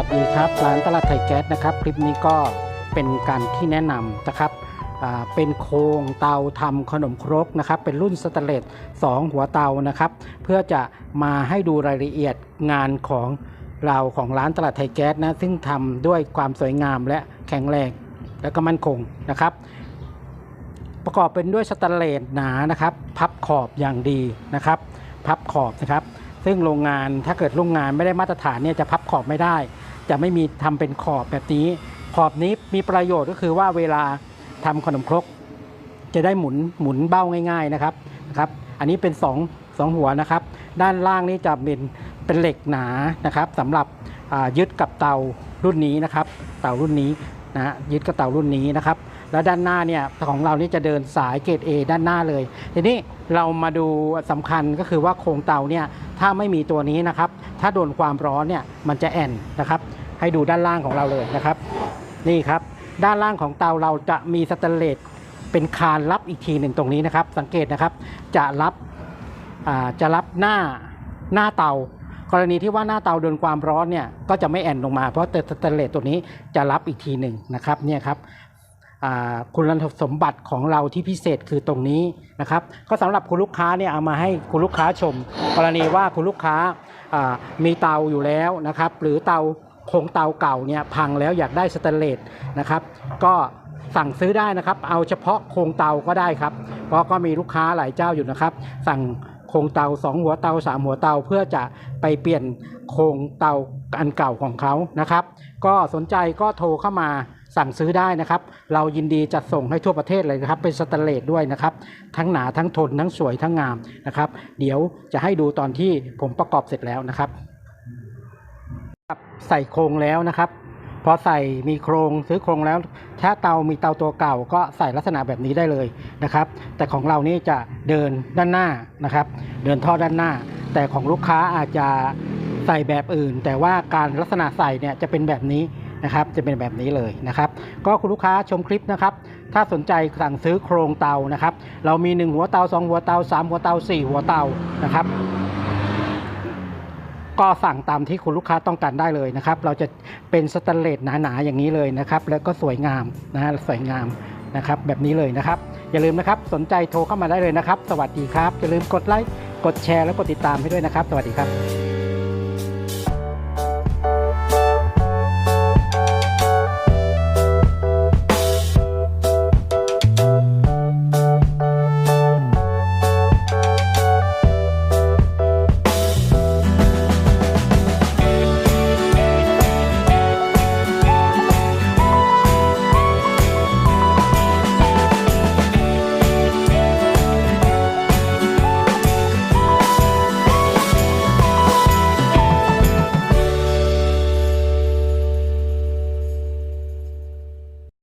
วัสดีครับร้านตลาดไทยแก๊สนะครับคลิปนี้ก็เป็นการที่แนะนำนะครับเป็นโครงเตาทำขนมครกนะครับ เป็นรุ่นสแตเลส2หัวเตานะครับ เพื่อจะมาให้ดูรายละเอียดงานของเราของร้านตลาดไทยแก๊สนะ ซึ่งทำด้วยความสวยงามและแข็งแรงและก็มั่นคงนะครับ ประกอบเป็นด้วยสแตเลสหนานะครับ พับขอบอย่างดีนะครับ พับขอบนะครับ ซึ่งโรงงานถ้าเกิดโรงงานไม่ได้มาตรฐานเนี่ยจะพับขอบไม่ได้ จะไม่มีทำเป็นขอบแบบนี้ ขอบนี้มีประโยชน์ก็คือว่าเวลาทำขนมครก จะได้หมุนหมุนเบ้าง่าย ๆนะครับนะครับ อันนี้เป็น2งสองหัวนะครับ ด้านล่างนี่จะเป็นเป็นเหล็กหนานะครับสำหรับยึดกับเตารุ่นนี้นะครับ เตารุ่นนี้นะฮะยึดกับเตารุ่นนี้นะครับ แล้วด้านหน้าเนี่ยของเรานี่จะเดินสายเกรด A ด้านหน้าเลย ทีนี้เรามาดูสำคัญก็คือว่าโครงเตาเนี่ย ถ้าไม่มีตัวนี้นะครับ ถ้าโดนความร้อนเนี่ยมันจะแอนนะครับ ให้ดูด้านล่างของเราเลยนะครับ นี่ครับ ด้านล่างของเตาเราจะมีสแตนเลสเป็นคานรับอีกทีหนึ่งตรงนี้นะครับ สังเกตนะครับ จะรับจะรับหน้าหน้าเตากรณีที่ว่าหน้าเตาโดนความร้อนเนี่ยก็จะไม่แอนลงมาเพราะสแตนเลสตัวนี้จะรับอีกทีหนึ่งนะครับเนี่ยครับ คุณสมบัติของเราที่พิเศษคือตรงนี้นะครับ ก็สำหรับคุณลูกค้าเนี่ยเอามาให้คุณลูกค้าชม กรณีว่าคุณลูกค้ามีเตาอยู่แล้วนะครับ หรือเตาโครงเตาเก่าเนี่ยพังแล้วอยากได้สแตนเลสนะครับ ก็สั่งซื้อได้นะครับ เอาเฉพาะโครงเตาก็ได้ครับ เพราะก็มีลูกค้าหลายเจ้าอยู่นะครับ สั่งโครงเตาสองหัวเตาสามหัวเตาเพื่อจะไปเปลี่ยนโครงเตาอันเก่าของเขานะครับ ก็สนใจก็โทรเข้ามา สั่งซื้อได้นะครับ เรายินดีจัดส่งให้ทั่วประเทศเลยนะครับ เป็นสแตนเลสด้วยนะครับ ทั้งหนาทั้งทนทั้งสวยทั้งงามนะครับ เดี๋ยวจะให้ดูตอนที่ผมประกอบเสร็จแล้วนะครับ ใส่โครงแล้วนะครับพอใส่มีโครงซื้อโครงแล้ว ถ้าเตามีเตาตัวเก่าก็ใส่ลักษณะแบบนี้ได้เลยนะครับ แต่ของเรานี่จะเดินด้านหน้านะครับ เดินท่อด้านหน้า แต่ของลูกค้าอาจจะใส่แบบอื่น แต่ว่าการลักษณะใส่เนี่ยจะเป็นแบบนี้ นะครับ จะเป็นแบบนี้เลยนะครับ ก็คุณลูกค้าชมคลิปนะครับ ถ้าสนใจสั่งซื้อโครงเตานะครับ เรามี 1 หัวเตา 2 หัวเตา 3 หัวเตา 4 หัวเตานะครับก็สั่งตามที่คุณลูกค้าต้องการได้เลยนะครับ เราจะเป็นสแตนเลสหนาๆอย่างนี้เลยนะครับ แล้วก็สวยงามนะฮะสวยงามนะครับ แบบนี้เลยนะครับ อย่าลืมนะครับ สนใจโทรเข้ามาได้เลยนะครับ สวัสดีครับ อย่าลืมกดไลค์ กดแชร์ และกดติดตามให้ด้วยนะครับ สวัสดีครับ